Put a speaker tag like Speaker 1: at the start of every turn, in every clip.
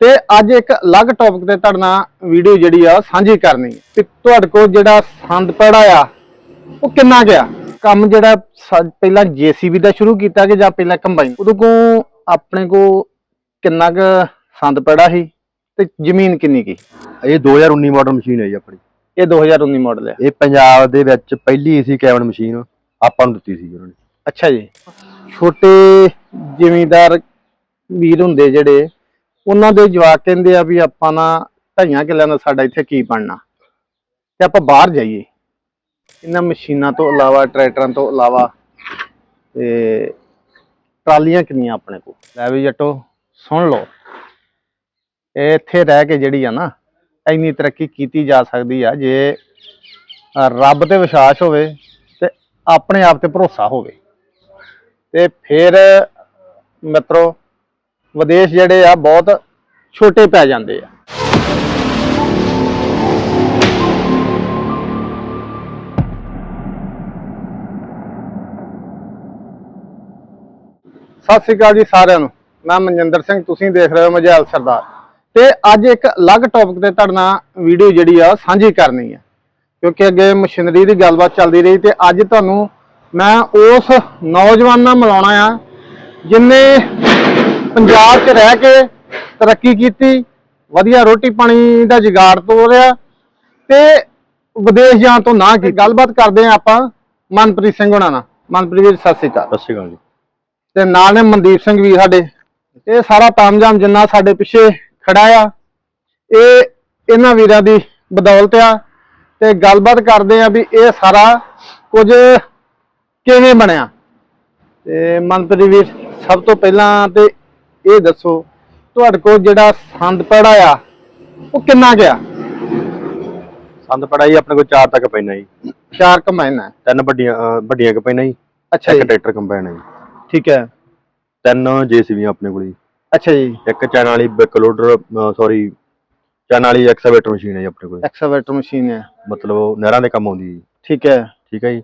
Speaker 1: ਤੇ ਅੱਜ ਇੱਕ ਅਲੱਗ ਟੌਪਿਕ ਤੇ ਤੁਹਾਡੇ ਨਾਲ ਵੀਡੀਓ ਜਿਹੜੀ ਆ ਸਾਂਝੀ ਕਰਨੀ ਹੈ ਤੇ ਤੁਹਾਡੇ ਕੋਲ ਜਿਹੜਾ ਸੰਦ ਪੜਾ ਆ ਉਹ ਕਿੰਨਾ ਗਿਆ ਕੰਮ ਜਿਹੜਾ ਸਾ- ਪਹਿਲਾਂ ਜੀਸੀਬੀ ਦਾ ਸ਼ੁਰੂ ਕੀਤਾ ਕਿ ਜਾਂ ਪਹਿਲਾਂ ਕੰਬਾਈਨ? ਉਦੋਂ ਕੋ ਆਪਣੇ ਕੋ ਕਿੰਨਾ ਕੁ ਸੰਦ ਪੜਾ ਸੀ ਤੇ ਜ਼ਮੀਨ ਕਿੰਨੀ ਕੀ?
Speaker 2: ਇਹ 2019 ਮਾਡਲ ਮਸ਼ੀਨ ਹੈ ਜੀ ਆਪਣੀ।
Speaker 1: ਇਹ 2019 ਮਾਡਲ ਹੈ
Speaker 2: ਇਹ ਪੰਜਾਬ ਦੇ ਵਿੱਚ ਪਹਿਲੀ ਏਸੀ ਕੈਬਨ ਮਸ਼ੀਨ ਆਪਾਂ ਨੂੰ ਦਿੱਤੀ ਸੀ ਉਹਨਾਂ ਨੇ।
Speaker 1: ਅੱਛਾ ਜੀ। ਛੋਟੇ ਜ਼ਿਮੀਂਦਾਰ ਵੀਰ ਹੁੰਦੇ ਜਿਹੜੇ ਉਹਨਾਂ ਦੇ ਜਵਾਕ ਕਹਿੰਦੇ ਆ ਵੀ ਆਪਾਂ ਨਾ ਢਾਈਆਂ ਕਿੱਲਿਆਂ ਦਾ ਸਾਡਾ ਇੱਥੇ ਕੀ ਬਣਨਾ। ਤੇ ਆਪਾਂ ਬਾਹਰ ਜਾਈਏ। ਇਹਨਾਂ ਮਸ਼ੀਨਾਂ ਤੋਂ ਇਲਾਵਾ, ਟਰੈਕਟਰਾਂ ਤੋਂ ਇਲਾਵਾ ਤੇ ਟਰਾਲੀਆਂ ਕਿੰਨੀਆਂ ਆਪਣੇ ਕੋਲ? ਲੈ ਵੀ ਜੱਟੋ, ਸੁਣ ਲਓ। ਇਹ ਇੱਥੇ ਰਹਿ ਕੇ ਜਿਹੜੀ ਆ ਨਾ, ਇੰਨੀ ਤਰੱਕੀ ਕੀਤੀ ਜਾ ਸਕਦੀ ਆ ਜੇ ਰੱਬ ਤੇ ਵਿਸ਼ਵਾਸ ਹੋਵੇ ਤੇ ਆਪਣੇ ਆਪ ਤੇ ਭਰੋਸਾ ਹੋਵੇ। ਤੇ ਫਿਰ ਮਿੱਤਰੋ ਵਿਦੇਸ਼ ਜਿਹੜੇ ਆ ਬਹੁਤ ਛੋਟੇ ਪੈ ਜਾਂਦੇ ਆ। ਸਤਿ ਸ੍ਰੀ ਅਕਾਲ ਜੀ ਸਾਰਿਆਂ ਨੂੰ। ਮੈਂ ਮਨਜਿੰਦਰ ਸਿੰਘ, ਤੁਸੀਂ ਦੇਖ ਰਹੇ ਹੋ ਮਜੈਲ ਸਰਦਾਰ। ਤੇ ਅੱਜ ਇੱਕ ਅਲੱਗ ਟੌਪਿਕ ਤੇ ਤੁਹਾਡੇ ਨਾਲ ਵੀਡੀਓ ਜਿਹੜੀ ਆ ਸਾਂਝੀ ਕਰਨੀ ਹੈ ਕਿਉਂਕਿ ਅੱਗੇ ਮਸ਼ੀਨਰੀ ਦੀ ਗੱਲਬਾਤ ਚੱਲਦੀ ਰਹੀ ਤੇ ਅੱਜ ਤੁਹਾਨੂੰ ਮੈਂ ਉਸ ਨੌਜਵਾਨ ਨਾਲ ਮਿਲਾਉਣਾ ਆ, ਜਿਨੇ ਪੰਜਾਬ 'ਚ ਰਹਿ ਕੇ ਤਰੱਕੀ ਕੀਤੀ ਵਧੀਆ ਰੋਟੀ ਪਾਣੀ ਦਾ ਜੁਗਾੜ ਤੋਰਿਆ ਤੇ ਵਿਦੇਸ਼ ਜਾਣ ਤੋਂ ਨਾ ਕੀ। ਗੱਲਬਾਤ ਕਰਦੇ ਆ ਆਪਾਂ ਮਨਪ੍ਰੀਤ ਸਿੰਘ ਹੋਣਾ ਨਾਲ। ਮਨਪ੍ਰੀਤ ਵੀਰ ਸਤਿ ਸ਼੍ਰੀ ਅਕਾਲ।
Speaker 2: ਸਤਿ ਸ਼੍ਰੀ ਅਕਾਲ ਜੀ।
Speaker 1: ਤੇ ਨਾਲ ਨੇ ਮਨਦੀਪ ਸਿੰਘ ਵੀ ਸਾਡੇ। ਇਹ ਸਾਰਾ ਤਾਮਜਾਮ ਜਿੰਨਾ ਸਾਡੇ ਪਿੱਛੇ ਖੜਾ ਆ ਇਹ ਇਹਨਾਂ ਵੀਰਾਂ ਦੀ ਬਦੌਲਤ ਆ ਤੇ ਗੱਲਬਾਤ ਕਰਦੇ ਆ ਵੀ ਇਹ ਸਾਰਾ ਕੁਝ ਕਿਵੇਂ ਬਣਿਆ। ਤੇ ਮਨਪ੍ਰੀਤ ਵੀਰ ਸਭ ਤੋਂ ਪਹਿਲਾਂ ਤੇ ਇਹ ਦੱਸੋ ਤੁਹਾਡੇ ਕੋਲ ਜਿਹੜਾ ਸੰਦ ਪੜਾ ਆ ਉਹ ਕਿੰਨਾ ਗਿਆ?
Speaker 2: ਸੰਦ ਪੜਾਈ ਆਪਣੇ ਕੋਲ ਚਾਰ ਤੱਕ ਪੈਣਾ ਜੀ।
Speaker 1: ਚਾਰ ਕਮਾਇਨਾ ਹੈ।
Speaker 2: ਤਿੰਨ ਵੱਡੀਆਂ ਅਹ, ਵੱਡੀਆਂ ਕ ਪੈਣਾ ਜੀ।
Speaker 1: ਅੱਛਾ
Speaker 2: ਇੱਕ
Speaker 1: ਜੀ।
Speaker 2: ਟਰੈਕਟਰ ਕੰਬਾਈਨ ਹੈ ਜੀ।
Speaker 1: ਠੀਕ ਹੈ।
Speaker 2: ਤਿੰਨ ਜੇਸੀਬੀਆਂ ਆਪਣੇ ਕੋਲ ਜੀ।
Speaker 1: ਅੱਛਾ ਜੀ।
Speaker 2: ਇੱਕ ਚੈਨ ਵਾਲੀ ਬਿਕ ਲੋਡਰ ਸੌਰੀ ਚੈਨ ਵਾਲੀ ਐਕਸਕੇਵੇਟਰ ਮਸ਼ੀਨ ਹੈ ਜੀ ਆਪਣੇ ਕੋਲ।
Speaker 1: ਐਕਸਕੇਵੇਟਰ ਮਸ਼ੀਨ ਹੈ।
Speaker 2: ਮਤਲਬ ਉਹ ਨਹਿਰਾਂ ਦੇ ਕੰਮ ਆਉਂਦੀ ਜੀ।
Speaker 1: ਠੀਕ ਹੈ।
Speaker 2: ਠੀਕ ਹੈ ਜੀ।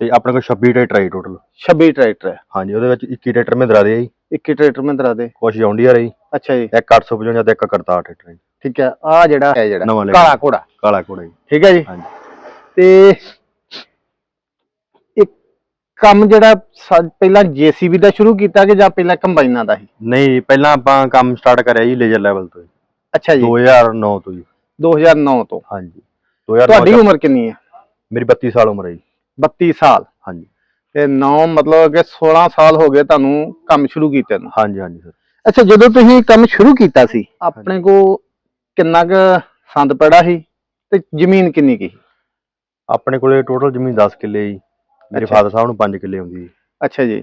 Speaker 2: ਤੇ ਆਪਣੇ ਕੋਲ 26 ਟਰੈਕਟਰ ਹੈ ਟੋਟਲ
Speaker 1: 26 ਟਰੈਕਟਰ ਹੈ।
Speaker 2: ਹਾਂਜੀ ਉਹਦੇ ਵਿੱਚ 21 ਟਰੈਕਟਰ ਮਹਿੰਦਰਾ ਦੇ ਆ ਜੀ।
Speaker 1: 21 ਟਰੈਕਟਰ ਮਹਿੰਦਰਾ ਦੇ?
Speaker 2: ਕੁਛ ਜੌਂਡੀਅਰ ਹੈ ਜੀ
Speaker 1: ਅੱਛਾ ਜੀ।
Speaker 2: ਇੱਕ 855 ਤੇ ਇੱਕ 61 ਟਰੈਕਟਰ। ਹੈ ਜੀ
Speaker 1: ਠੀਕ ਹੈ ਆ ਜਿਹੜਾ ਹੈ ਜਿਹੜਾ
Speaker 2: ਨਵਾਂ ਲੈ
Speaker 1: ਕਾਲਾ ਘੋੜਾ।
Speaker 2: ਕਾਲਾ ਕੋੜਾ ਜੀ।
Speaker 1: ਠੀਕ ਹੈ ਜੀ।
Speaker 2: ਹਾਂਜੀ।
Speaker 1: ਤੇ ਇੱਕ ਕੰਮ ਜਿਹੜਾ ਪਹਿਲਾਂ ਜੀਸੀਬੀ ਦਾ ਸ਼ੁਰੂ ਕੀਤਾ ਕਿ ਜਾਂ ਪਹਿਲਾਂ ਕੰਬਾਈਨਾਂ ਦਾ ਸੀ
Speaker 2: ਨਹੀਂ ਪਹਿਲਾਂ ਆਪਾਂ ਕੰਮ ਸਟਾਰਟ ਕਰਿਆ ਜੀ ਲੇਜ਼ਰ ਲੈਵਲ ਤੋਂ।
Speaker 1: ਅੱਛਾ ਜੀ।
Speaker 2: 2009 ਤੋਂ ਜੀ।
Speaker 1: 2009 ਤੋਂ।
Speaker 2: ਹਾਂਜੀ। 2009
Speaker 1: ਤੁਹਾਡੀ ਉਮਰ ਕਿੰਨੀ ਹੈ?
Speaker 2: ਮੇਰੀ 32 ਸਾਲ ਉਮਰ ਹੈ ਜੀ।
Speaker 1: 32 ਸਾਲ।
Speaker 2: ਹਾਂਜੀ।
Speaker 1: ਤੇ 9 ਮਤਲਬ ਕਿ 16 ਸਾਲ ਹੋ ਗਏ ਤੁਹਾਨੂੰ ਕੰਮ ਸ਼ੁਰੂ ਕੀਤੇ ਨੂੰ।
Speaker 2: ਹਾਂਜੀ ਹਾਂਜੀ ਸਰ।
Speaker 1: ਅੱਛਾ ਜਦੋਂ ਤੁਸੀਂ ਕੰਮ ਸ਼ੁਰੂ ਕੀਤਾ ਸੀ ਆਪਣੇ ਕੋ ਕਿੰਨਾ ਕੁ ਸੰਦ ਪੜਾ ਸੀ ਤੇ ਜ਼ਮੀਨ ਕਿੰਨੀ ਕੀ ਸੀ?
Speaker 2: ਆਪਣੇ ਕੋਲੇ ਟੋਟਲ ਜ਼ਮੀਨ 10 ਕਿੱਲੇ ਜੀ। ਮੇਰੇ। ਫਾਦਰ ਸਾਹਿਬ ਨੂੰ 5 ਕਿੱਲੇ ਹੁੰਦੀ ਜੀ।
Speaker 1: ਅੱਛਾ ਜੀ।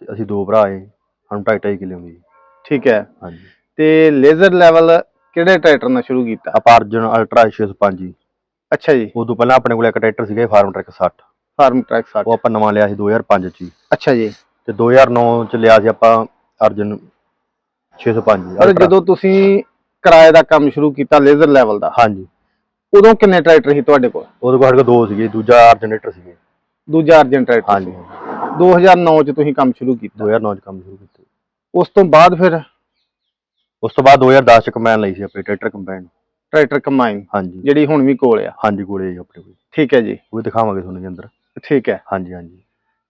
Speaker 2: ਤੇ ਅਸੀਂ ਦੋ ਭਰਾ ਏ ਸਾਨੂੰ 2.5 ਕਿੱਲੇ ਹੁੰਦੀ ਜੀ।
Speaker 1: ਠੀਕ ਹੈ।
Speaker 2: ਹਾਂਜੀ।
Speaker 1: ਤੇ ਲੇਜ਼ਰ ਲੈਵਲ ਕਿਹੜੇ ਟਰੈਕਟਰ ਨਾਲ ਸ਼ੁਰੂ ਕੀਤਾ?
Speaker 2: ਆਪਾਂ ਅਰਜਨ ਅਲਟਰਾ 605 ਜੀ।
Speaker 1: ਅੱਛਾ ਜੀ।
Speaker 2: ਉਦੋਂ ਪਹਿਲਾਂ ਆਪਣੇ ਕੋਲੇ ਇੱਕ ਟਰੈਕਟਰ ਸੀਗਾ ਫਾਰਮ ਟਰੈਕ 60
Speaker 1: ਫਾਰਮ ਟਰੈਕ 60
Speaker 2: ਉਹ ਆਪਾਂ ਨਵਾਂ ਲਿਆ ਸੀ 2005 ਚ ਜੀ
Speaker 1: ਅੱਛਾ ਜੀ।
Speaker 2: ਤੇ 2009 ਚ ਲਿਆ ਸੀ ਆਪਾਂ ਅਰਜਨ 605 ਜੀ
Speaker 1: ਪਰ
Speaker 2: Ultra।
Speaker 1: ਜਦੋਂ ਤੁਸੀਂ ਕਿਰਾਏ ਦਾ ਕੰਮ ਸ਼ੁਰੂ ਕੀਤਾ ਲੇਜ਼ਰ ਲੈਵਲ ਦਾ
Speaker 2: ਹਾਂਜੀ।
Speaker 1: ਉਦੋਂ ਕਿੰਨੇ ਟਰੈਕਟਰ ਸੀ ਤੁਹਾਡੇ ਕੋਲ?
Speaker 2: ਉਹਦੇ ਕੋਲ ਸਾਡੇ ਦੋ ਸੀਗੇ ਦੂਜਾ ਅਰਜਨਰੇਟਰ ਸੀਗੇ।
Speaker 1: ਦੂਜਾ ਅਰਜਨ ਟਰੈਕਟਰ
Speaker 2: ਹਾਂਜੀ।
Speaker 1: ਸੀ 2009 ਚ ਤੁਸੀਂ ਕੰਮ ਸ਼ੁਰੂ ਕੀਤਾ।
Speaker 2: 2009 ਚ ਕੰਮ ਸ਼ੁਰੂ ਕੀਤਾ।
Speaker 1: ਉਸ ਤੋਂ ਬਾਅਦ ਫਿਰ?
Speaker 2: ਉਸ ਤੋਂ ਬਾਅਦ 2010 ਚ ਕੰਬਾਈਨ ਲਈ ਸੀ ਆਪਣੇ ਟਰੈਕਟਰ ਕੰਬਾਈਨ
Speaker 1: ਟਰੈਕਟਰ ਕੰਬਾਈਨ
Speaker 2: ਹਾਂਜੀ।
Speaker 1: ਜਿਹੜੀ ਹੁਣ ਵੀ ਕੋਲ ਆ।
Speaker 2: ਹਾਂਜੀ ਕੋਲੇ ਜੀ ਆਪਣੇ ਕੋਲ।
Speaker 1: ਠੀਕ ਹੈ ਜੀ।
Speaker 2: ਉਹ ਦਿਖਾਵਾਂਗੇ ਤੁਹਾਨੂੰ ਜੀ ਅੰਦਰ।
Speaker 1: ਠੀਕ ਹੈ।
Speaker 2: ਹਾਂਜੀ ਹਾਂਜੀ।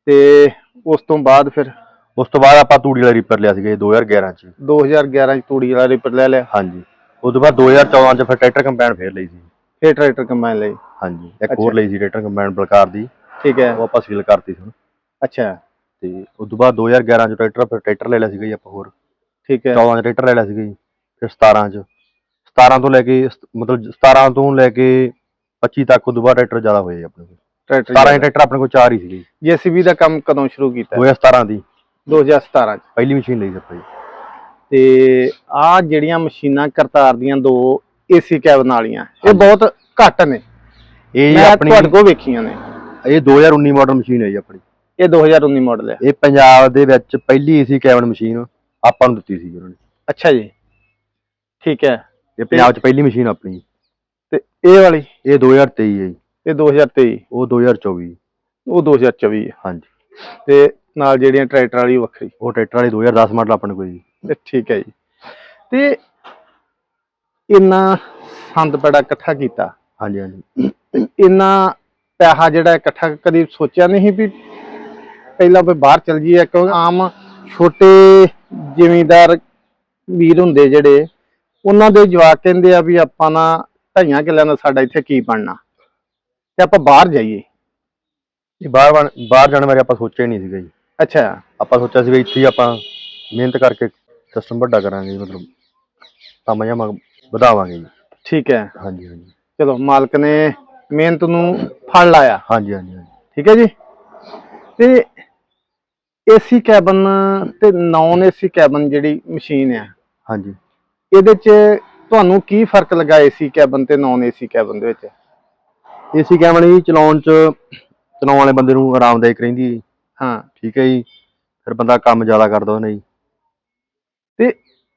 Speaker 1: ਤੇ ਉਸ ਤੋਂ ਬਾਅਦ ਫਿਰ
Speaker 2: ਉਸ ਤੋਂ ਬਾਅਦ ਆਪਾਂ ਤੂੜੀ ਵਾਲਾ ਰੀਪਰ ਲਿਆ ਸੀਗਾ ਜੀ 2011 ਚ।
Speaker 1: 2011 ਚ ਤੂੜੀ ਵਾਲਾ ਰਿਪਰ ਲੈ ਲਿਆ।
Speaker 2: ਹਾਂਜੀ। ਉਸ ਤੋਂ ਬਾਅਦ 2014 ਚ ਫਿਰ ਟਰੈਕਟਰ ਕੰਬਾਈਨ ਫੇਰ ਲਈ ਸੀ।
Speaker 1: ਫਿਰ ਟਰੈਕਟਰ ਕੰਬਾਈਨ ਲਈ।
Speaker 2: ਹਾਂਜੀ ਇੱਕ। ਹੋਰ ਲਈ ਸੀ ਟਰੈਕਟਰ ਕੰਬਾਈਨ ਬਲਕਾਰ ਦੀ।
Speaker 1: ਠੀਕ ਹੈ।
Speaker 2: ਉਹ ਆਪਾਂ ਸੀਲ ਕਰਤੀ ਸੀ ਹੁਣ।
Speaker 1: ਅੱਛਾ।
Speaker 2: ਤੇ ਉਸ ਤੋਂ ਬਾਅਦ 2011 ਚ ਟਰੈਕਟਰ ਫਿਰ ਟਰੈਕਟਰ ਲੈ ਲਿਆ ਸੀਗਾ ਜੀ ਆਪਾਂ ਹੋਰ।
Speaker 1: ਠੀਕ ਹੈ।
Speaker 2: 14 ਚ ਟਰੈਕਟਰ ਲੈ ਲਿਆ ਸੀਗਾ ਜੀ ਫਿਰ 17 ਚ। 17 ਤੋਂ ਲੈ ਕੇ ਮਤਲਬ 17 ਤੋਂ ਲੈ ਕੇ 25 ਤੱਕ ਤੋਂ ਬਾਅਦ ਟਰੈਕਟਰ ਜ਼ਿਆਦਾ ਹੋਏ ਆਪਣੇ ਕੋਲ। 17
Speaker 1: ਟਰੈਕਟਰ
Speaker 2: ਟਰੈਕਟਰ ਆਪਣੇ ਕੋਲ ਚਾਰ ਹੀ ਸੀਗੇ ਜੀ।
Speaker 1: ਜੀਸੀਬੀ ਦਾ ਕੰਮ ਕਦੋਂ ਸ਼ੁਰੂ ਕੀਤਾ?
Speaker 2: 2017 ਦੀ।
Speaker 1: 2017 ਚ।
Speaker 2: ਪਹਿਲੀ ਮਸ਼ੀਨ ਲਈ ਸੀ ਆਪਾਂ ਜੀ।
Speaker 1: ਤੇ ਆ ਜਿਹੜੀਆਂ ਮਸ਼ੀਨਾਂ ਕਰਤਾਰ ਦੀਆਂ ਦੋ ਏਸੀ ਕੈਬਨ ਵਾਲੀਆਂ ਇਹ। ਬਹੁਤ ਘੱਟ ਨੇ।
Speaker 2: ਇਹ ਆਪਣੀ
Speaker 1: ਤੁਹਾਡੇ ਕੋਲ ਵੇਖੀਆਂ ਨੇ।
Speaker 2: ਇਹ 2019 ਮਾਡਲ ਮਸ਼ੀਨ ਹੈ ਜੀ ਆਪਣੀ।
Speaker 1: ਇਹ 2019 ਮਾਡਲ ਹੈ।
Speaker 2: ਇਹ ਪੰਜਾਬ ਦੇ ਵਿੱਚ ਪਹਿਲੀ ਏਸੀ ਕੈਬਨ ਮਸ਼ੀਨ ਆਪਾਂ ਨੂੰ ਦਿੱਤੀ ਸੀ ਉਹਨਾਂ ਨੇ।
Speaker 1: ਅੱਛਾ ਜੀ। ਠੀਕ ਹੈ।
Speaker 2: ਇਹ ਪੰਜਾਬ 'ਚ ਪਹਿਲੀ ਮਸ਼ੀਨ ਆਪਣੀ।
Speaker 1: ਤੇ ਇਹ ਵਾਲੀ?
Speaker 2: ਇਹ 2023 ਹੈ ਜੀ।
Speaker 1: ਇਹ 2023
Speaker 2: ਉਹ 2024
Speaker 1: ਉਹ 2024 ਹੈ
Speaker 2: ਹਾਂਜੀ।
Speaker 1: ਤੇ ਨਾਲ ਜਿਹੜੀਆਂ ਟਰੈਕਟਰ ਵਾਲੀ ਵੱਖਰੀ।
Speaker 2: ਉਹ ਟਰੈਕਟਰ ਵਾਲੀ 2010 ਮਾਡਲ ਆਪਣੇ ਕੋਲ ਜੀ।
Speaker 1: ਤੇ ਠੀਕ ਹੈ ਜੀ। ਤੇ ਇੰਨਾ ਸੰਦ ਬੜਾ ਇਕੱਠਾ ਕੀਤਾ।
Speaker 2: ਹਾਂਜੀ ਹਾਂਜੀ।
Speaker 1: ਇੰਨਾ ਪੈਸਾ ਜਿਹੜਾ ਇਕੱਠਾ ਕਦੀ ਸੋਚਿਆ ਨਹੀਂ ਵੀ ਪਹਿਲਾਂ ਵੀ ਬਾਹਰ ਚਲ ਜੀਏ ਕਿਉਂਕਿ ਆਮ ਛੋਟੇ ਜ਼ਿਮੀਂਦਾਰ ਵੀਰ ਹੁੰਦੇ ਜਿਹੜੇ ਉਹਨਾਂ ਦੇ ਜਵਾਕ ਕਹਿੰਦੇ ਆ ਵੀ ਆਪਾਂ ਨਾ ਢਾਈਆਂ ਕਿੱਲਿਆਂ ਦਾ ਸਾਡਾ ਇੱਥੇ ਕੀ ਬਣਨਾ। ਤੇ ਆਪਾਂ ਬਾਹਰ ਜਾਈਏ।
Speaker 2: ਇਹ ਬਾਹਰ ਬਾਹਰ ਜਾਣ ਬਾਰੇ ਆਪਾਂ ਸੋਚਿਆ ਹੀ ਨਹੀਂ ਸੀਗਾ ਜੀ।
Speaker 1: ਅੱਛਾ।
Speaker 2: ਆਪਾਂ ਸੋਚਿਆ ਸੀ ਵੀ ਇੱਥੇ ਹੀ ਆਪਾਂ ਮਿਹਨਤ ਕਰਕੇ ਸਿਸਟਮ ਵੱਡਾ ਕਰਾਂਗੇ ਜੀ, ਮਤਲਬ ਕੰਮ ਜਾਂ ਵਧਾਵਾਂਗੇ ਜੀ।
Speaker 1: ਠੀਕ ਹੈ।
Speaker 2: ਹਾਂਜੀ ਹਾਂਜੀ।
Speaker 1: ਚਲੋ ਮਾਲਕ ਨੇ ਮਿਹਨਤ ਨੂੰ ਫਲ ਲਾਇਆ।
Speaker 2: ਹਾਂਜੀ ਹਾਂਜੀ ਹਾਂਜੀ।
Speaker 1: ਠੀਕ ਹੈ ਜੀ। ਤੇ ਏਸੀ ਕੈਬਨ ਤੇ ਨਾਨ ਏਸੀ ਕੈਬਨ ਜਿਹੜੀ ਮਸ਼ੀਨ ਆ
Speaker 2: ਹਾਂਜੀ।
Speaker 1: ਇਹਦੇ ਚ ਤੁਹਾਨੂੰ ਕੀ ਫ਼ਰਕ ਲੱਗਾ ਏਸੀ ਕੈਬਨ ਤੇ ਨਾਨ ਏਸੀ ਕੈਬਨ ਦੇ ਵਿੱਚ?
Speaker 2: ਏਸੀ ਕੈਮਰਾ ਜੀ ਚਲਾਉਣ ਚ ਚਲਾਉਣ ਵਾਲੇ ਬੰਦੇ ਨੂੰ ਆਰਾਮਦਾਇਕ ਰਹਿੰਦੀ ਹੈ ਜੀ।
Speaker 1: ਹਾਂ।
Speaker 2: ਠੀਕ ਹੈ ਜੀ। ਫਿਰ ਬੰਦਾ ਕੰਮ ਜ਼ਿਆਦਾ ਕਰਦਾ ਉਹਨੇ ਜੀ।
Speaker 1: ਤੇ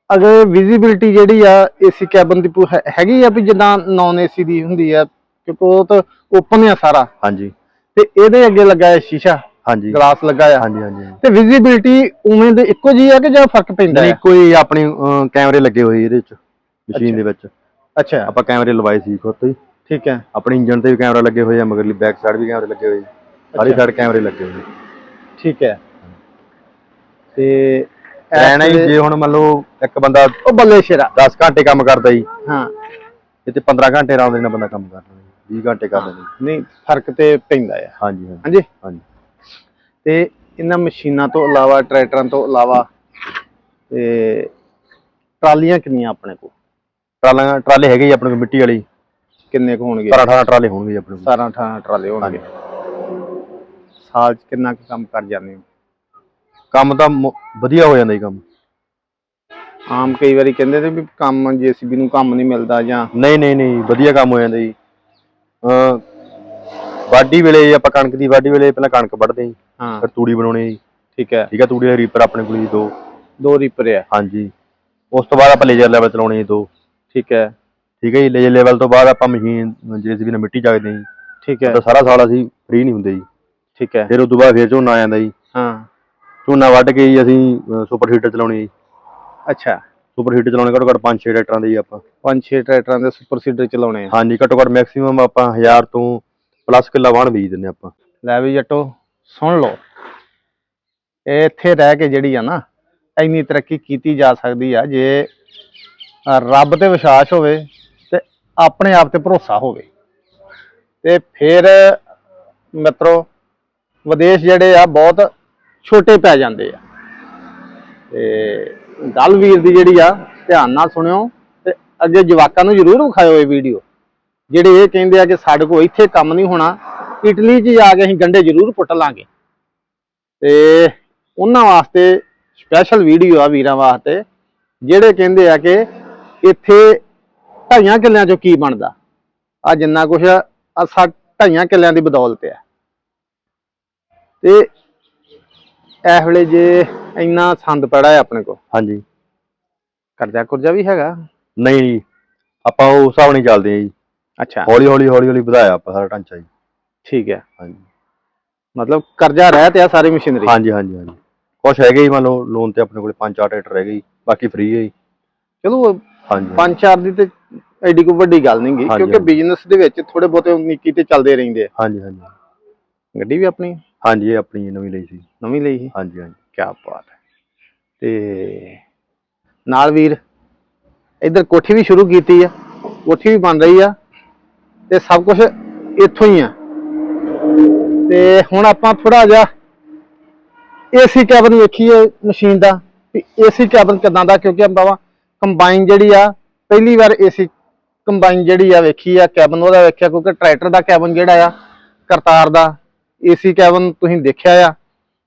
Speaker 1: ਅਗਰ ਵਿਜ਼ਿਬਿਲਟੀ ਜਿਹੜੀ ਆ ਏਸੀ ਕੈਬਨ ਦੀ ਹੈਗੀ ਆ ਵੀ ਜਿੱਦਾਂ ਨਾਨ ਏਸੀ ਦੀ ਹੁੰਦੀ ਆ ਕਿਉਂਕਿ ਉਹ ਤਾਂ ਓਪਨ ਆ ਸਾਰਾ।
Speaker 2: ਹਾਂਜੀ।
Speaker 1: ਤੇ ਇਹਦੇ ਅੱਗੇ ਲੱਗਾ ਹੈ ਸ਼ੀਸ਼ਾ।
Speaker 2: ਹਾਂਜੀ।
Speaker 1: ਗਲਾਸ ਲੱਗਾ ਆ।
Speaker 2: ਹਾਂਜੀ ਹਾਂਜੀ
Speaker 1: ਤੇ ਵਿਜ਼ਿਬਿਲਟੀ ਉਵੇਂ ਦੇ ਇੱਕੋ ਜੀ ਆ ਕਿ ਜਾਂ ਫ਼ਰਕ ਪੈਂਦਾ
Speaker 2: ਨਹੀਂ
Speaker 1: ਹੈ
Speaker 2: ਕੋਈ ਆਪਣੀ ਕੈਮਰੇ ਲੱਗੇ ਹੋਏ ਇਹਦੇ ਵਿੱਚ ਮਸ਼ੀਨ ਦੇ ਵਿੱਚ।
Speaker 1: ਅੱਛਾ।
Speaker 2: ਆਪਾਂ ਕੈਮਰੇ ਲਵਾਏ ਸੀ ਖੁਦ ਹੀ
Speaker 1: ਠੀਕ ਹੈ।
Speaker 2: ਆਪਣੇ ਇੰਜਨ ਤੇ ਵੀ ਕੈਮਰਾ ਲੱਗੇ ਹੋਏ ਆ ਮਗਰਲੀ ਬੈਕ ਸਾਈਡ ਵੀ ਕੈਮਰੇ ਲੱਗੇ ਹੋਏ। ਸਾਰੀ। ਸਾਈਡ ਕੈਮਰੇ ਲੱਗੇ ਹੋਏ
Speaker 1: ਠੀਕ ਹੈ। ਤੇ
Speaker 2: ਰਹਿਣਾ ਹੀ ਜੇ ਹੁਣ ਮੰਨ ਲਓ ਇੱਕ ਬੰਦਾ
Speaker 1: ਉਹ ਬੱਲੇ ਸ਼ੇਰਾ।
Speaker 2: 10 ਘੰਟੇ ਕੰਮ ਕਰਦਾ ਜੀ।
Speaker 1: ਹਾਂ।
Speaker 2: ਤੇ 15 ਘੰਟੇ ਆਰਾਮ ਦੇ ਨਾਲ ਬੰਦਾ ਕੰਮ ਕਰ ਲੈਂਦਾ ਜੀ 20 ਘੰਟੇ ਕਰ ਲੈਂਦਾ।
Speaker 1: ਨਹੀਂ ਫ਼ਰਕ ਤੇ ਪੈਂਦਾ ਆ।
Speaker 2: ਹਾਂਜੀ। ਹਾਂਜੀ?
Speaker 1: ਹਾਂਜੀ। ਤੇ ਇਹਨਾਂ ਮਸ਼ੀਨਾਂ ਤੋਂ ਇਲਾਵਾ ਟਰੈਕਟਰਾਂ ਤੋਂ ਇਲਾਵਾ ਤੇ ਟਰਾਲੀਆਂ ਕਿੰਨੀਆਂ ਆਪਣੇ ਕੋਲ?
Speaker 2: ਟਰਾਲਾਂ ਟਰਾਲੇ ਹੈਗੇ ਜੀ ਆਪਣੇ ਕੋਲ ਮਿੱਟੀ ਵਾਲੀ।
Speaker 1: ਕਿੰਨੇ ਕੁ ਹੋਣਗੇ?
Speaker 2: 17 18 ਟਰਾਲੇ ਹੋਣਗੇ ਜੀ ਆਪਣੇ ਕੋਲ।
Speaker 1: 17 18 ਟਰਾਲੇ ਹੋਣਗੇ। ਸਾਲ ਚ ਕਿੰਨਾ ਕੁ ਕੰਮ ਕਰ ਜਾਂਦੇ ਹੋ?
Speaker 2: ਕੰਮ ਤਾਂ ਮ- ਵਧੀਆ ਹੋ ਜਾਂਦਾ ਜੀ ਕੰਮ।
Speaker 1: ਆਮ ਕਈ ਵਾਰੀ ਕਹਿੰਦੇ ਨੇ ਵੀ ਕੰਮ ਜੀਸੀਬੀ ਨੂੰ ਕੰਮ ਨਹੀਂ ਮਿਲਦਾ ਜਾਂ
Speaker 2: ਨਹੀਂ ਨਹੀਂ ਨਹੀਂ ਵਧੀਆ ਕੰਮ ਹੋ ਜਾਂਦਾ ਜੀ। ਅ ਵਾਢੀ ਵੇਲੇ ਜੇ ਆਪਾਂ ਕਣਕ ਦੀ ਵਾਢੀ ਵੇਲੇ ਪਹਿਲਾਂ ਕਣਕ ਵੱਢਦੇ ਜੀ
Speaker 1: ਹਾਂ।
Speaker 2: ਫਿਰ ਤੂੜੀ ਬਣਾਉਣੀ ਜੀ।
Speaker 1: ਠੀਕ ਹੈ।
Speaker 2: ਠੀਕ ਹੈ ਤੂੜੀ ਦਾ ਰੀਪਰ ਆਪਣੇ ਕੋਲ ਜੀ ਦੋ।
Speaker 1: ਦੋ ਰੀਪਰ ਆ।
Speaker 2: ਹਾਂਜੀ। ਉਸ ਤੋਂ ਬਾਅਦ ਆਪਾਂ ਲੇਜ਼ਰ ਲੈਵਲ ਚਲਾਉਣੇ ਜੀ ਦੋ।
Speaker 1: ਠੀਕ ਹੈ।
Speaker 2: ਠੀਕ ਹੈ ਜੀ ਲੈਵਲ ਤੋਂ ਬਾਅਦ ਆਪਾਂ ਮਸ਼ੀਨ ਜੇਸੀਬੀ ਨਾਲ ਮਿੱਟੀ ਚੱਕਦੇ ਹਾਂ ਜੀ।
Speaker 1: ਠੀਕ ਹੈ।
Speaker 2: ਤਾਂ ਸਾਰਾ ਸਾਲ ਅਸੀਂ ਫ੍ਰੀ ਨਹੀਂ ਹੁੰਦੇ ਜੀ।
Speaker 1: ਠੀਕ ਹੈ।
Speaker 2: ਫਿਰ ਉਸ ਤੋਂ ਬਾਅਦ ਫਿਰ ਝੋਨਾ ਆ ਜਾਂਦਾ ਜੀ।
Speaker 1: ਹਾਂ।
Speaker 2: ਝੋਨਾ ਵੱਢ ਕੇ ਜੀ ਅਸੀਂ ਸੁਪਰ ਹੀਟਰ ਚਲਾਉਣੀ ਜੀ।
Speaker 1: ਅੱਛਾ।
Speaker 2: ਸੁਪਰ ਹੀਟਰ ਚਲਾਉਣੇ ਘੱਟੋ ਘੱਟ 5-6 ਟਰੈਕਟਰਾਂ ਦੇ ਜੀ ਆਪਾਂ।
Speaker 1: ਪੰਜ ਛੇ ਟਰੈਕਟਰਾਂ ਦੇ ਸੁਪਰ ਸੀਡਰ ਚਲਾਉਣੇ ਆ।
Speaker 2: ਹਾਂਜੀ ਘੱਟੋ ਘੱਟ ਮੈਕਸਿਮਮ ਆਪਾਂ 1000 ਤੋਂ ਪਲੱਸ ਕਿੱਲਾ ਵਾਹਣ ਬੀਜ ਦਿੰਦੇ ਆਪਾਂ।
Speaker 1: ਲੈ ਵੀ ਜੱਟੋ ਸੁਣ ਲਓ। ਇਹ ਇੱਥੇ ਰਹਿ ਕੇ ਜਿਹੜੀ ਆ ਨਾ ਇੰਨੀ ਤਰੱਕੀ ਕੀਤੀ ਜਾ ਸਕਦੀ ਆ ਜੇ ਰੱਬ ਤੇ ਵਿਸ਼ਵਾਸ ਹੋਵੇ ਆਪਣੇ ਆਪ ਤੇ ਭਰੋਸਾ ਹੋਵੇ। ਤੇ ਫਿਰ ਮਿੱਤਰੋ, ਵਿਦੇਸ਼ ਜਿਹੜੇ ਆ ਬਹੁਤ ਛੋਟੇ ਪੈ ਜਾਂਦੇ ਆ। ਤੇ ਗੱਲ ਵੀਰ ਦੀ ਜਿਹੜੀ ਆ, ਧਿਆਨ ਨਾਲ ਸੁਣਿਓ ਤੇ ਅੱਗੇ ਜਵਾਕਾਂ ਨੂੰ ਜ਼ਰੂਰ ਵਿਖਾਇਓ ਇਹ ਵੀਡੀਓ। ਜਿਹੜੇ ਇਹ ਕਹਿੰਦੇ ਆ ਕਿ ਸਾਡੇ ਕੋਲ ਇੱਥੇ ਕੰਮ ਨਹੀਂ ਹੋਣਾ, ਇਟਲੀ 'ਚ ਜਾ ਕੇ ਅਸੀਂ ਗੰਡੇ ਜ਼ਰੂਰ ਪੁੱਟ ਲਾਂਗੇ। ਤੇ ਉਹਨਾਂ ਵਾਸਤੇ ਸਪੈਸ਼ਲ ਵੀਡੀਓ ਆ ਵੀਰਾਂ ਵਾਸਤੇ, ਜਿਹੜੇ ਕਹਿੰਦੇ ਆ ਕਿ ਇੱਥੇ ਢਾਈਆਂ ਕਿੱਲਿਆਂ 'ਚੋਂ ਕੀ ਬਣਦਾ? ਆ ਜਿੰਨਾ ਕੁਛ ਆ ਸਾ ਢਾਈਆਂ ਕਿੱਲਿਆਂ ਦੀ ਬਦੌਲਤ ਆ। ਤੇ ਇਸ ਵੇਲੇ ਜੇ ਇੰਨਾ ਸੰਦ ਪੜਾ ਹੈ ਆਪਣੇ ਕੋਲ।
Speaker 2: ਹਾਂਜੀ।
Speaker 1: ਕਰਜ਼ਾ ਕੁਰਜ਼ਾ ਵੀ ਹੈਗਾ?
Speaker 2: ਨਹੀਂ ਜੀ ਆਪਾਂ ਉਹ ਹਿਸਾਬ ਨਹੀਂ ਚੱਲਦੇ ਜੀ।
Speaker 1: ਅੱਛਾ।
Speaker 2: ਹੌਲੀ ਹੌਲੀ ਹੌਲੀ ਹੌਲੀ ਵਧਾਇਆ ਆਪਾਂ ਸਾਰਾ ਢਾਂਚਾ ਜੀ।
Speaker 1: ਠੀਕ ਹੈ।
Speaker 2: ਹਾਂਜੀ।
Speaker 1: ਮਤਲਬ ਕਰਜ਼ਾ ਰਹਿਤ ਆ ਸਾਰੀ ਮਸ਼ੀਨਰੀ।
Speaker 2: ਹਾਂਜੀ ਹਾਂਜੀ ਹਾਂਜੀ। ਕੁਛ ਹੈਗੇ ਜੀ ਮੰਨ ਲਓ ਲੋਨ ਤੇ ਆਪਣੇ ਕੋਲੇ ਪੰਜ ਚਾਰ ਟਰੈਕਟਰ ਹੈਗੇ ਜੀ ਬਾਕੀ ਫ੍ਰੀ ਹੈ ਜੀ।
Speaker 1: ਚਲੋ ਪੰਜ ਚਾਰ ਦੀ ਤੇ ਐਡੀ ਕੋਈ ਵੱਡੀ ਗੱਲ ਨਹੀਂ ਗੀ
Speaker 2: ਹਾਂਜੀ,
Speaker 1: ਕਿਉਂਕਿ। ਬਿਜ਼ਨਸ ਦੇ ਵਿੱਚ ਥੋੜੇ ਬਹੁਤੇ ਨਿੱਕੀ ਤੇ ਚੱਲਦੇ ਰਹਿੰਦੇ ਆ।
Speaker 2: ਹਾਂਜੀ ਹਾਂਜੀ।
Speaker 1: ਗੱਡੀ ਵੀ ਆਪਣੀ?
Speaker 2: ਹਾਂਜੀ ਇਹ ਆਪਣੀ ਨਵੀਂ ਲਈ ਸੀ।
Speaker 1: ਨਵੀਂ ਲਈ ਸੀ?
Speaker 2: ਹਾਂਜੀ ਹਾਂਜੀ।
Speaker 1: ਕੀ ਬਾਤ ਹੈ। ਤੇ ਨਾਲ ਵੀਰ ਇੱਧਰ ਕੋਠੀ ਵੀ ਸ਼ੁਰੂ ਕੀਤੀ ਆ ਕੋਠੀ ਵੀ ਬਣ ਰਹੀ ਆ ਤੇ ਸਭ ਕੁਝ ਇੱਥੋਂ ਹੀ ਆ। ਤੇ ਹੁਣ ਆਪਾਂ ਥੋੜਾ ਜਿਹਾ ਏਸੀ ਕੈਬਨ ਵੇਖੀਏ ਮਸ਼ੀਨ ਦਾ ਵੀ ਏਸੀ ਕੈਬਨ ਕਿਦਾਂ ਦਾ ਕਿਉਂਕਿ ਆਪਾਂ ਕੰਬਾਈਨ ਜਿਹੜੀ ਆ ਪਹਿਲੀ ਵਾਰ ਏਸੀ ਕੰਬਾਈਨ ਜਿਹੜੀ ਆ ਵੇਖੀ ਆ ਕੈਬਨ ਉਹਦਾ ਵੇਖਿਆ ਕਿਉਂਕਿ ਟਰੈਕਟਰ ਦਾ ਕੈਬਨ ਜਿਹੜਾ ਆ ਕਰਤਾਰ ਦਾ ਏਸੀ ਕੈਬਨ ਤੁਸੀਂ ਦੇਖਿਆ ਆ।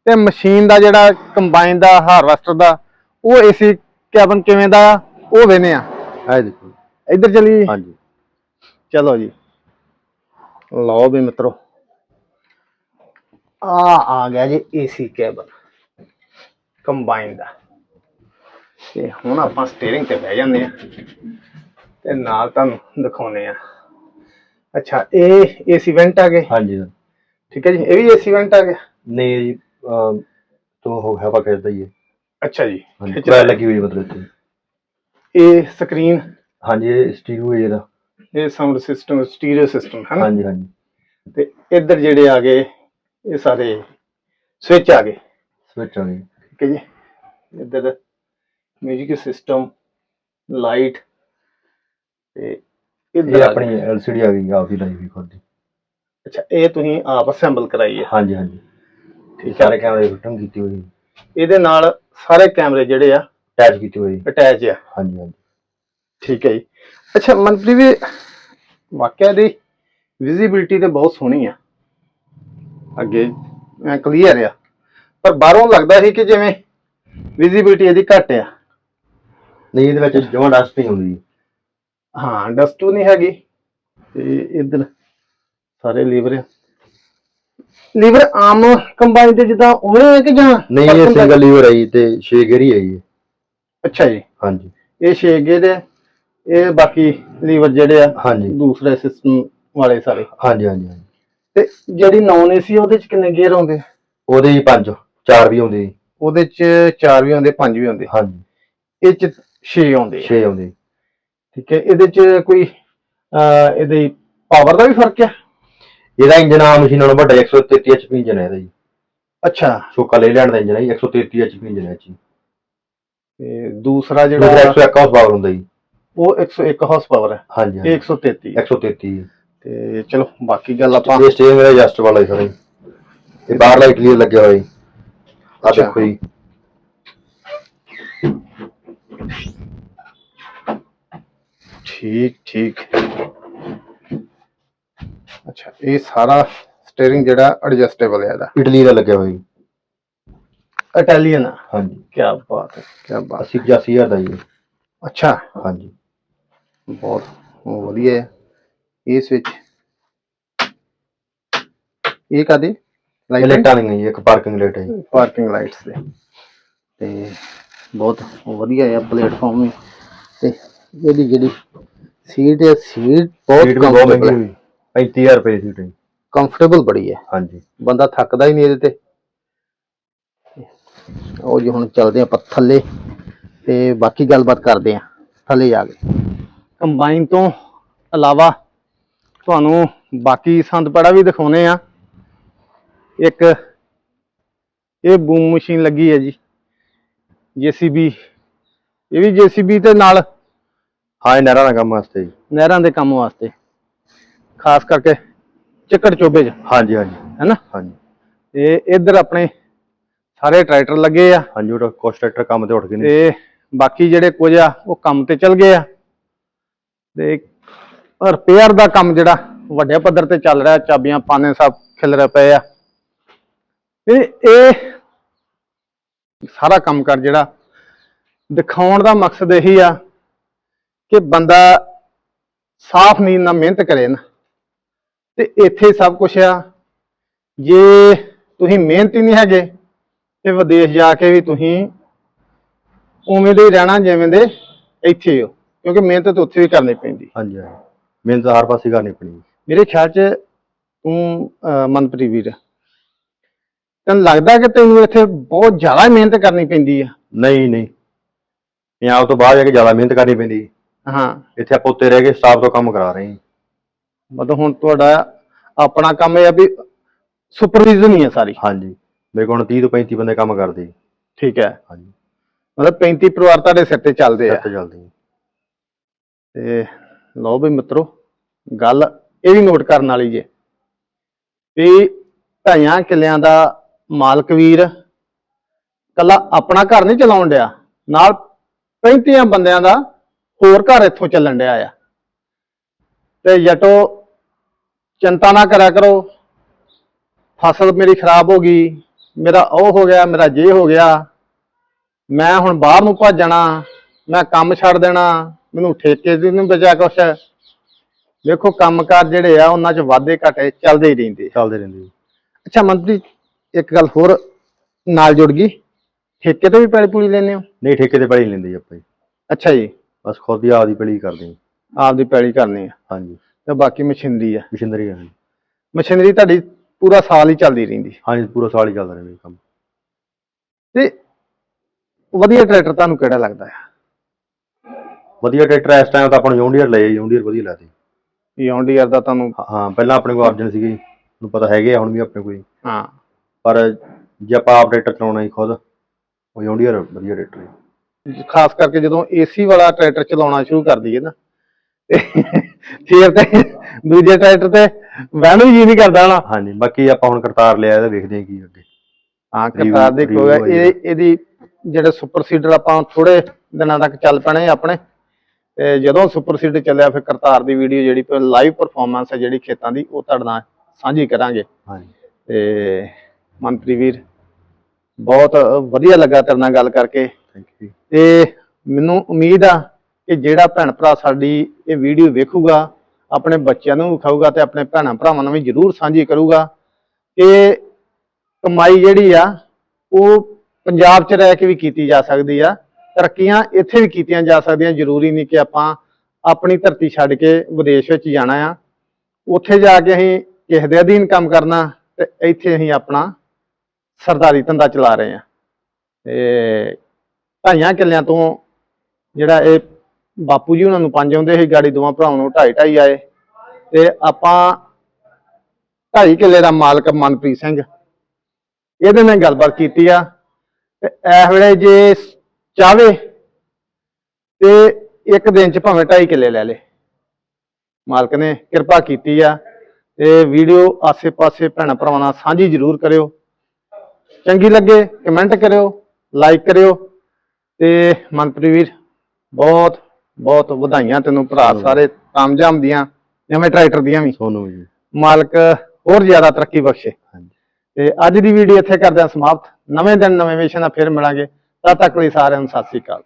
Speaker 1: ਤੇ ਮਸ਼ੀਨ ਦਾ ਜਿਹੜਾ ਕੰਬਾਈਨ ਦਾ ਹਾਰਵੈਸਟਰ ਦਾ ਉਹ ਏਸੀ ਕੈਬਨ ਕਿਵੇਂ ਦਾ ਉਹ ਵੇਨੇ ਆ।
Speaker 2: ਇਹ ਦੇਖੋ।
Speaker 1: ਇੱਧਰ ਚਲੀਏ।
Speaker 2: ਹਾਂਜੀ।
Speaker 1: ਚਲੋ ਜੀ। ਲਓ ਵੀ ਮਿੱਤਰੋ। ਆ ਆ ਗਿਆ ਜੀ ਏਸੀ ਕੈਬਨ। ਕੰਬਾਈਨ ਦਾ। ਤੇ ਹੁਣ ਆਪਾਂ ਸਟੀਅਰਿੰਗ ਤੇ ਬਹਿ ਜਾਂਦੇ ਆ ਤੇ ਨਾਲ ਤੁਹਾਨੂੰ ਦਿਖਾਉਨੇ ਆ ਅੱਛਾ ਇਹ ਏਸੀ ਵੈਂਟ ਆ ਗਏ?
Speaker 2: ਹਾਂਜੀ।
Speaker 1: ਠੀਕ ਹੈ ਜੀ ਇਹ ਵੀ ਏਸੀ ਵੈਂਟ ਆ ਗਿਆ
Speaker 2: ਨਹੀਂ ਜੀ ਤੋਂ ਹੋ ਖਿੱਚਦਾ ਹੀ ਹੈ।
Speaker 1: ਅੱਛਾ ਜੀ
Speaker 2: ਹਾਂਜੀ
Speaker 1: ਖਿੱਚ।
Speaker 2: ਲੱਗੀ ਹੋਈ ਹੈ ਮਤਲਬ ਇੱਥੇ।
Speaker 1: ਇਹ ਸਕਰੀਨ
Speaker 2: ਹਾਂਜੀ ਇਹ ਸਟੀਰੀਓ ਹੈ ਇਹਦਾ।
Speaker 1: ਇਹ ਸਾਊਂਡ ਸਿਸਟਮ ਸਟੀਰੀਓ ਸਿਸਟਮ ਹੈ ਨਾ?
Speaker 2: ਹਾਂਜੀ ਹਾਂਜੀ।
Speaker 1: ਤੇ ਇੱਧਰ ਜਿਹੜੇ ਆ ਗਏ ਇਹ ਸਾਰੇ ਸਵਿਚ ਆ ਗਏ।
Speaker 2: ਸਵਿਚ ਆ ਗਈ
Speaker 1: ਠੀਕ ਹੈ ਜੀ ਇੱਧਰ ਮਿਊਜ਼ਿਕ ਸਿਸਟਮ ਲਾਈਟ ਤੇ
Speaker 2: ਇਹ ਆਪਣੀ। ਐਲਸੀਡੀ ਆ ਗਈ ਆਪ ਹੀ ਲਾਈ ਵੀ ਖੁਦ ਦੀ।
Speaker 1: ਅੱਛਾ ਇਹ ਤੁਸੀਂ ਆਪ ਅਸੈਂਬਲ ਕਰਾਈ ਹੈ।
Speaker 2: ਹਾਂਜੀ ਹਾਂਜੀ।
Speaker 1: ਠੀਕ ਹੈ
Speaker 2: ਸਾਰੇ ਕੈਮਰੇ ਫਿਟਿੰਗ ਕੀਤੀ ਹੋਈ।
Speaker 1: ਇਹਦੇ ਨਾਲ ਸਾਰੇ ਕੈਮਰੇ ਜਿਹੜੇ ਆ
Speaker 2: ਅਟੈਚ ਕੀਤੀ ਹੋਈ
Speaker 1: ਅਟੈਚ ਆ।
Speaker 2: ਹਾਂਜੀ ਹਾਂਜੀ।
Speaker 1: ਠੀਕ ਹੈ ਜੀ। ਅੱਛਾ ਮਨਪ੍ਰੀਤ ਵੀ ਵਾਕਿਆ ਦੀ ਵਿਜ਼ਿਬਿਲਟੀ ਤੇ ਬਹੁਤ ਸੋਹਣੀ ਆ। ਅੱਗੇ ਕਲੀਅਰ ਆ। ਪਰ ਬਾਹਰੋਂ ਲੱਗਦਾ ਸੀ ਕਿ ਜਿਵੇਂ ਵਿਜ਼ਿਬਿਲਟੀ ਇਹਦੀ ਘੱਟ ਆ।
Speaker 2: ਨਹੀਂ ਇਹਦੇ ਵਿੱਚ ਜਮਾਂ ਡਸਟ ਨਹੀਂ ਹੁੰਦੀ।
Speaker 1: ਹਾਂ ਡਸਟੂ ਨਹੀਂ ਹੈਗੀ। ਤੇ ਇਧਰ ਸਾਰੇ ਲੀਵਰ ਆ। ਲੀਵਰ ਆਮ ਕੰਬਾਈਨ ਤੇ ਜਿੱਦਾਂ ਉਵੇਂ ਹੈ ਕਿ ਜਾਂ
Speaker 2: ਨਹੀਂ ਇਹ? ਸਿੰਗਲ ਲੀਵਰ ਆਈ ਤੇ 6 ਗੇਰੀ ਆਈ ਹੈ
Speaker 1: ਅੱਛਾ ਜੀ।
Speaker 2: ਹਾਂਜੀ।
Speaker 1: ਇਹ ਛੇ ਗੇਅਰ ਆ ਇਹ ਬਾਕੀ ਲੀਵਰ ਜਿਹੜੇ ਆ
Speaker 2: ਹਾਂਜੀ।
Speaker 1: ਦੂਸਰੇ ਸਿਸਟਮ ਵਾਲੇ ਸਾਰੇ।
Speaker 2: ਹਾਂਜੀ ਹਾਂਜੀ ਹਾਂਜੀ।
Speaker 1: ਤੇ ਜਿਹੜੀ ਨੌਨ ਏਸੀ ਉਹਦੇ ਚ ਕਿੰਨੇ ਗੇਅਰ ਆਉਂਦੇ?
Speaker 2: ਉਹਦੇ ਹੀ ਪੰਜ ਚਾਰ ਵੀ ਆਉਂਦੇ ਜੀ।
Speaker 1: ਉਹਦੇ ਚ 4 ਵੀ ਆਉਂਦੇ 5 ਵੀ ਆਉਂਦੇ।
Speaker 2: ਹਾਂਜੀ।
Speaker 1: ਇਹ ਚ 6 ਆਉਂਦੇ ਆ।
Speaker 2: 6 ਆਉਂਦੇ
Speaker 1: ਠੀਕ ਹੈ ਇਹਦੇ ਚ ਕੋਈ ਅਹ ਇਹਦੇ ਪਾਵਰ ਦਾ ਵੀ ਫ਼ਰਕ ਹੈ?
Speaker 2: ਇਹਦਾ ਇੰਜਨ ਆ ਮਸ਼ੀਨਾਂ ਨਾਲੋਂ ਵੱਡਾ 133 HP ਇੰਜਨ ਹੈ ਇਹਦਾ ਜੀ।
Speaker 1: ਅੱਛਾ।
Speaker 2: ਸ਼ੋਕਾ ਲੈ ਲੈਣ ਦਾ ਇੰਜਨ ਹੈ ਜੀ, 133 HP ਇੰਜਨ ਹੈ ਜੀ।
Speaker 1: ਤੇ ਦੂਸਰਾ ਜਿਹੜਾ
Speaker 2: 101 ਹਾਰਸ ਪਾਵਰ ਹੁੰਦਾ ਜੀ।
Speaker 1: ਉਹ 101 ਹਾਰਸ ਪਾਵਰ ਹੈ?
Speaker 2: ਹਾਂਜੀ
Speaker 1: ਇਹ
Speaker 2: ਹਾਂਜੀ
Speaker 1: 133 ਹੈ।
Speaker 2: 133
Speaker 1: ਤੇ ਚਲੋ ਬਾਕੀ ਗੱਲ ਆਪਾਂ
Speaker 2: ਇਹ ਸਟੇਅਰਿੰਗ ਦਾ ਐਡਜਸਟ ਵਾਲਾ ਹੀ ਸਾਰਾ। ਇਹ ਬਾਹਰ ਲਾਈਟ ਕਲੀਅਰ ਲੱਗਿਆ ਹੋਇਆ ਜੀ। ਆ
Speaker 1: ਅੱਛਾ।
Speaker 2: ਦੇਖੋ ਜੀ।
Speaker 1: ਠੀਕ ਠੀਕ ਅੱਛਾ ਇਹ ਸਾਰਾ ਸਟੀਅਰਿੰਗ ਜਿਹੜਾ ਐਡਜਸਟੇਬਲ ਹੈ ਇਹਦਾ।
Speaker 2: ਇਟਲੀ ਦਾ ਲੱਗਿਆ ਹੋਇਆ ਜੀ।
Speaker 1: ਇਟਾਲੀਅਨ
Speaker 2: ਹਾਂਜੀ।
Speaker 1: ਕੀ ਬਾਤ ਹੈ ਕੀ ਬਾਤ
Speaker 2: 80 85000 ਦਾ ਜੀ ਇਹ।
Speaker 1: ਅੱਛਾ।
Speaker 2: ਹਾਂਜੀ।
Speaker 1: ਬਹੁਤ ਵਧੀਆ ਹੈ। ਇਸ ਵਿੱਚ ਇਹ ਕਾਦੀ
Speaker 2: ਲਾਈਟਾਂ ਨਹੀਂ ਜੀ ਇੱਕ ਪਾਰਕਿੰਗ ਲਾਈਟ ਹੈ ਜੀ।
Speaker 1: ਪਾਰਕਿੰਗ ਲਾਈਟਸ ਦੇ। ਤੇ ਬਹੁਤ ਵਧੀਆ ਹੈ ਪਲੇਟਫਾਰਮ ਵੀ। ਤੇ ਇਹਦੀ ਜਿਹੜੀ ਸੀਟ ਹੈ ਸੀਟ ਬਹੁਤ
Speaker 2: ਸੀਟ ਵੀ ਬਹੁਤ ਮਹਿੰਗੀ
Speaker 1: ਕੰਫਰਟੇਬਲ
Speaker 2: ਹੋਈ। 35000 ਰੁਪਏ ਦੀ ਸੀਟ।
Speaker 1: ਕੰਫਰਟੇਬਲ ਬੜੀ ਹੈ।
Speaker 2: ਹਾਂਜੀ।
Speaker 1: ਬੰਦਾ ਥੱਕਦਾ ਹੀ ਨਹੀਂ ਇਹਦੇ ਤੇ। ਉਹ ਜੀ ਹੁਣ ਚੱਲਦੇ ਆਪਾਂ ਥੱਲੇ ਤੇ ਬਾਕੀ ਗੱਲਬਾਤ ਕਰਦੇ ਆ ਥੱਲੇ ਜਾ ਕੇ। ਕੰਬਾਈਨ ਤੋਂ ਇਲਾਵਾ ਤੁਹਾਨੂੰ ਬਾਕੀ ਸੰਦਪੜਾ ਵੀ ਦਿਖਾਉਨੇ ਆ। ਇੱਕ ਇਹ ਬੂਮ ਮਸ਼ੀਨ ਲੱਗੀ ਹੈ ਜੀ। ਜੀਸੀਬੀ। ਇਹ ਵੀ ਜੀਸੀਬੀ ਤੇ ਨਾਲ
Speaker 2: ਹਾਂ ਇਹ ਨਹਿਰਾਂ ਦਾ ਕੰਮ ਵਾਸਤੇ ਜੀ।
Speaker 1: ਨਹਿਰਾਂ ਦੇ ਕੰਮ ਵਾਸਤੇ। ਖਾਸ ਕਰਕੇ ਚੱਕੜ ਚੋਬੇ 'ਚ।
Speaker 2: ਹਾਂਜੀ ਹਾਂਜੀ।
Speaker 1: ਹੈਨਾ?
Speaker 2: ਹਾਂਜੀ।
Speaker 1: ਤੇ ਇੱਧਰ ਆਪਣੇ ਸਾਰੇ ਟਰੈਕਟਰ ਲੱਗੇ ਆ।
Speaker 2: ਹਾਂਜੀ ਉਹ ਕੋਸਟਰੈਕਟਰ ਕੰਮ ਤੇ ਉੱਠ ਗਏ ਨੇ।
Speaker 1: ਤੇ ਬਾਕੀ ਜਿਹੜੇ ਕੁਝ ਆ ਉਹ ਕੰਮ ਤੇ ਚਲ ਗਏ ਆ। ਤੇ ਰਿਪੇਅਰ ਦਾ ਕੰਮ ਜਿਹੜਾ ਵੱਡੇ ਪੱਧਰ ਤੇ ਚੱਲ ਰਿਹਾ ਚਾਬੀਆਂ ਪਾਣੇ ਸਭ ਖਿਲਰੇ ਪਏ ਆ। ਤੇ ਇਹ ਸਾਰਾ ਕੰਮ ਕਰ ਜਿਹੜਾ ਦਿਖਾਉਣ ਦਾ ਮਕਸਦ ਇਹੀ ਆ ਕਿ ਬੰਦਾ ਸਾਫ਼ ਨੀਂਦ ਨਾਲ ਮਿਹਨਤ ਕਰੇ ਨਾ। ਤੇ ਇੱਥੇ ਸਭ ਕੁਝ ਆ। ਜੇ ਤੁਸੀਂ ਮਿਹਨਤੀ ਨਹੀਂ ਹੈਗੇ ਤੇ ਵਿਦੇਸ਼ ਜਾ ਕੇ ਵੀ ਤੁਸੀਂ ਉਵੇਂ ਦੇ ਹੀ ਰਹਿਣਾ ਜਿਵੇਂ ਦੇ ਇੱਥੇ ਹੋ ਕਿਉਂਕਿ ਮਿਹਨਤ ਤਾਂ ਉੱਥੇ ਵੀ ਕਰਨੀ ਪੈਂਦੀ।
Speaker 2: ਹਾਂਜੀ ਹਾਂਜੀ। ਮਿਹਨਤ ਹਰ ਪਾਸੇ ਕਰਨੀ ਪੈਣੀ।
Speaker 1: ਮੇਰੇ ਖਿਆਲ 'ਚ ਤੂੰ ਮਨਪ੍ਰੀਤ ਵੀਰ ਤੈਨੂੰ ਲੱਗਦਾ ਕਿ ਤੈਨੂੰ ਇੱਥੇ ਬਹੁਤ ਜ਼ਿਆਦਾ ਹੀ ਮਿਹਨਤ ਕਰਨੀ ਪੈਂਦੀ ਆ?
Speaker 2: ਨਹੀਂ ਨਹੀਂ। ਪੰਜਾਬ ਤੋਂ ਬਾਹਰ ਜਾ ਕੇ ਜ਼ਿਆਦਾ ਮਿਹਨਤ ਕਰਨੀ ਪੈਂਦੀ।
Speaker 1: ਹਾਂ।
Speaker 2: ਇੱਥੇ ਆਪਾਂ ਉੱਤੇ ਰਹਿ ਕੇ ਸਟਾਫ ਤੋਂ ਕੰਮ ਕਰਾ ਰਹੇ ਹਾਂ।
Speaker 1: ਮਤਲਬ ਹੁਣ ਤੁਹਾਡਾ ਆਪਣਾ ਕੰਮ ਇਹ ਆ ਵੀ ਸੁਪਰਵਿਜ਼ਨ ਹੀ ਆ ਸਾਰੀ।
Speaker 2: ਹਾਂਜੀ। ਮੇਰੇ ਕੋਲ ਹੁਣ 30 ਤੋਂ 35 ਬੰਦੇ ਕੰਮ ਕਰਦੇ।
Speaker 1: ਠੀਕ ਹੈ।
Speaker 2: ਹਾਂਜੀ।
Speaker 1: ਮਤਲਬ 35 ਪਰਿਵਾਰ ਤੁਹਾਡੇ ਸਿਰ ਤੇ ਚੱਲਦੇ ਆ।
Speaker 2: ਸੱਤ ਚੱਲਦੇ ਜੀ
Speaker 1: ਤੇ ਲਓ ਵੀ ਮਿੱਤਰੋ ਗੱਲ ਇਹ ਵੀ ਨੋਟ ਕਰਨ ਵਾਲੀ ਜੇ ਵੀ ਢਾਈਆਂ ਕਿੱਲਿਆਂ ਦਾ ਮਾਲਕ ਵੀਰ ਕੱਲਾ ਆਪਣਾ ਘਰ ਨਹੀਂ ਚਲਾਉਣ ਡਿਆ। ਨਾਲ 35 ਬੰਦਿਆਂ ਦਾ ਹੋਰ ਘਰ ਇੱਥੋਂ ਚੱਲਣ ਡਿਆ ਆ। ਤੇ ਜਟੋ ਚਿੰਤਾ ਨਾ ਕਰਿਆ ਕਰੋ। ਫਸਲ ਮੇਰੀ ਖਰਾਬ ਹੋ ਗਈ ਮੇਰਾ ਉਹ ਹੋ ਗਿਆ ਮੇਰਾ ਜੇ ਹੋ ਗਿਆ। ਮੈਂ ਹੁਣ ਬਾਹਰ ਨੂੰ ਭੱਜਣਾ ਮੈਂ ਕੰਮ ਛੱਡ ਦੇਣਾ ਮੈਨੂੰ ਠੇਕੇ ਦੀ ਨਹੀਂ ਬਚਿਆ ਕੁਛ। ਦੇਖੋ ਕੰਮਕਾਰ ਜਿਹੜੇ ਆ ਉਹਨਾਂ 'ਚ ਵਾਧੇ ਘਾਟੇ ਚੱਲਦੇ ਹੀ ਰਹਿੰਦੇ।
Speaker 2: ਚੱਲਦੇ ਰਹਿੰਦੇ
Speaker 1: ਅੱਛਾ ਮੰਤਰੀ ਇੱਕ ਗੱਲ ਹੋਰ ਨਾਲ ਜੁੜ ਗਈ। ਠੇਕੇ ਤੇ ਵੀ ਪੈਲੀ ਪੂਰੀ ਲੈਂਦੇ ਹੋ?
Speaker 2: ਨਹੀਂ ਠੇਕੇ ਤੇ ਪੈਲੀ ਲੈਂਦੇ ਜੀ ਆਪਾਂ ਜੀ।
Speaker 1: ਅੱਛਾ ਜੀ।
Speaker 2: ਬਸ ਖੁਦ ਹੀ ਆਪਦੀ ਪੈਲੀ ਕਰਦੇ ਜੀ
Speaker 1: ਆਪਦੀ ਪੈਲੀ ਕਰਨੀ ਆ।
Speaker 2: ਹਾਂਜੀ।
Speaker 1: ਤੇ ਬਾਕੀ ਮਸ਼ੀਨਰੀ ਆ।
Speaker 2: ਮਸ਼ੀਨਰੀ ਹੈ
Speaker 1: ਮਸ਼ੀਨਰੀ ਤੁਹਾਡੀ ਪੂਰਾ ਸਾਲ ਹੀ ਚੱਲਦੀ ਰਹਿੰਦੀ।
Speaker 2: ਹਾਂਜੀ ਪੂਰਾ ਸਾਲ ਹੀ ਚੱਲਦਾ ਰਹਿੰਦਾ ਜੀ ਕੰਮ।
Speaker 1: ਤੇ ਵਧੀਆ ਟਰੈਕਟਰ ਤੁਹਾਨੂੰ ਕਿਹੜਾ ਲੱਗਦਾ ਆ?
Speaker 2: ਵਧੀਆ ਟਰੈਕਟਰ ਇਸ ਟਾਈਮ ਤਾਂ ਆਪਾਂ ਨੂੰ ਜੌਂਡੀਅਰ ਲਏ ਜੌਂਡੀਅਰ ਵਧੀਆ ਲਾਤੀ
Speaker 1: ਯੌਂਡੀਅਰ ਦਾ ਤੁਹਾਨੂੰ
Speaker 2: ਹਾਂ ਪਹਿਲਾਂ ਆਪਣੇ ਕੋਲ ਅਰਜਨ ਸੀਗੀ ਤੁਹਾਨੂੰ ਪਤਾ ਹੈਗੇ ਆ ਹੁਣ ਵੀ ਆਪਣੇ ਕੋਈ
Speaker 1: ਹਾਂ।
Speaker 2: ਪਰ ਜੇ ਆਪਾਂ ਆਪ ਟਰੈਕਟਰ ਚਲਾਉਣਾ ਹੀ ਖੁਦ ਉਹ ਜੌਂਡੀਅਰ ਵਧੀਆ ਟਰੈਕਟਰ ਹੈ
Speaker 1: ਖਾਸ ਕਰਕੇ ਜਦੋਂ ਏਸੀ ਵਾਲਾ ਟਰੈਕਟਰ ਚਲਾਉਣਾ ਸ਼ੁਰੂ ਕਰ ਦਈਏ ਨਾ ਫਿਰ ਤੇ ਦੂਜੇ ਟਰੈਕਟਰ ਤੇ ਬਹਿਣ ਨੂੰ ਜੀ ਨਹੀਂ ਕਰਦਾ ਨਾ
Speaker 2: ਹਾਂਜੀ ਬਾਕੀ ਆਪਾਂ ਹੁਣ ਕਰਤਾਰ ਲਿਆ ਇਹਦਾ ਵੇਖਦੇ ਹਾਂ ਕੀ ਅੱਗੇ।
Speaker 1: ਹਾਂ ਕਰਤਾਰ ਦੇ ਇਹ ਇਹਦੀ ਜਿਹੜੇ ਸੁਪਰ ਸੀਡਰ ਆਪਾਂ ਥੋੜੇ ਦਿਨਾਂ ਤੱਕ ਚੱਲ ਪੈਣੇ ਆਪਣੇ ਤੇ ਜਦੋਂ ਸੁਪਰ ਸੀਡਰ ਚੱਲਿਆ ਫਿਰ ਕਰਤਾਰ ਦੀ ਵੀਡੀਓ ਜਿਹੜੀ ਲਾਈਵ ਪਰਫਾਰਮੈਂਸ ਹੈ ਜਿਹੜੀ ਖੇਤਾਂ ਦੀ ਉਹ ਤੁਹਾਡੇ ਨਾਲ ਸਾਂਝੀ ਕਰਾਂਗੇ।
Speaker 2: ਹਾਂਜੀ।
Speaker 1: ਤੇ ਮੰਤਰੀ ਵੀਰ ਬਹੁਤ ਵਧੀਆ ਲੱਗਾ ਤੇਰੇ ਨਾਲ ਗੱਲ ਕਰਕੇ। ਤੇ ਮੈਨੂੰ ਉਮੀਦ ਆ ਕਿ ਜਿਹੜਾ ਭੈਣ ਭਰਾ ਸਾਡੀ ਇਹ ਵੀਡੀਓ ਵੇਖੂਗਾ, ਆਪਣੇ ਬੱਚਿਆਂ ਨੂੰ ਵਿਖਾਊਗਾ ਤੇ ਆਪਣੇ ਭੈਣਾਂ ਭਰਾਵਾਂ ਨੂੰ ਵੀ ਜ਼ਰੂਰ ਸਾਂਝੀ ਕਰੂਗਾ ਕਿ ਕਮਾਈ ਜਿਹੜੀ ਆ, ਉਹ ਪੰਜਾਬ 'ਚ ਰਹਿ ਕੇ ਵੀ ਕੀਤੀ ਜਾ ਸਕਦੀ ਆ, ਤਰੱਕੀਆਂ ਇੱਥੇ ਵੀ ਕੀਤੀਆਂ ਜਾ ਸਕਦੀਆਂ, ਜ਼ਰੂਰੀ ਨਹੀਂ ਕਿ ਆਪਾਂ ਆਪਣੀ ਧਰਤੀ ਛੱਡ ਕੇ ਵਿਦੇਸ਼ ਵਿੱਚ ਜਾਣਾ ਆ। ਉੱਥੇ ਜਾ ਕੇ ਅਸੀਂ ਕਿਸੇ ਦੇ ਅਧੀਨ ਕੰਮ ਕਰਨਾ ਤੇ ਇੱਥੇ ਅਸੀਂ ਆਪਣਾ ਸਰਦਾਰੀ ਧੰਦਾ ਚਲਾ ਰਹੇ ਆ। ਤੇ ਢਾਈਆਂ ਕਿੱਲਿਆਂ ਤੋਂ ਜਿਹੜਾ ਇਹ ਬਾਪੂ ਜੀ ਉਹਨਾਂ ਨੂੰ ਪੰਜ ਆਉਂਦੇ ਸੀ, ਗਾੜੀ ਦੋਵਾਂ ਭਰਾਵਾਂ ਨੂੰ ਢਾਈ ਢਾਈ ਆਏ। ਤੇ ਆਪਾਂ ਢਾਈ ਕਿੱਲੇ ਦਾ ਮਾਲਕ ਮਨਪ੍ਰੀਤ ਸਿੰਘ। ਇਹਦੇ ਨਾਲ ਗੱਲਬਾਤ ਕੀਤੀ ਆ। ਤੇ ਇਸ ਵੇਲੇ ਜੇ ਚਾਵੇ ਤੇ ਇੱਕ ਦਿਨ ਚ ਭਾਵੇਂ ਢਾਈ ਕਿੱਲੇ ਲੈ ਲੇ। ਮਾਲਕ ਨੇ ਕਿਰਪਾ ਕੀਤੀ ਆ। ਤੇ ਵੀਡੀਓ ਆਸੇ-ਪਾਸੇ ਭੈਣਾਂ ਭਰਾਵਾਂ ਨਾਲ ਸਾਂਝੀ ਜ਼ਰੂਰ ਕਰਿਓ। ਚੰਗੀ ਲੱਗੇ, ਕਮੈਂਟ ਕਰਿਓ, ਲਾਈਕ ਕਰਿਓ। ਤੇ ਮਨਪ੍ਰੀਤ ਵੀਰ ਬਹੁਤ ਬਹੁਤ ਵਧਾਈਆਂ ਤੈਨੂੰ ਭਰਾ ਸਾਰੇ ਕਾਮਯਾਬ ਦੀਆਂ ਜਿਵੇਂ ਟਰੈਕਟਰ ਦੀਆਂ ਵੀ।
Speaker 2: ਸੋਨੂੰ ਜੀ
Speaker 1: ਮਾਲਕ ਹੋਰ ਜ਼ਿਆਦਾ ਤਰੱਕੀ ਬਖਸ਼ੇ। ਤੇ ਅੱਜ ਦੀ ਵੀਡੀਓ ਇੱਥੇ ਕਰਦੇ ਹਾਂ ਸਮਾਪਤ। ਨਵੇਂ ਦਿਨ ਨਵੇਂ ਵਿਸ਼ੇ ਨਾਲ ਫਿਰ ਮਿਲਾਂਗੇ। ਤਦ ਤੱਕ ਲਈ ਸਾਰਿਆਂ ਨੂੰ ਸਤਿ ਸ੍ਰੀ ਅਕਾਲ।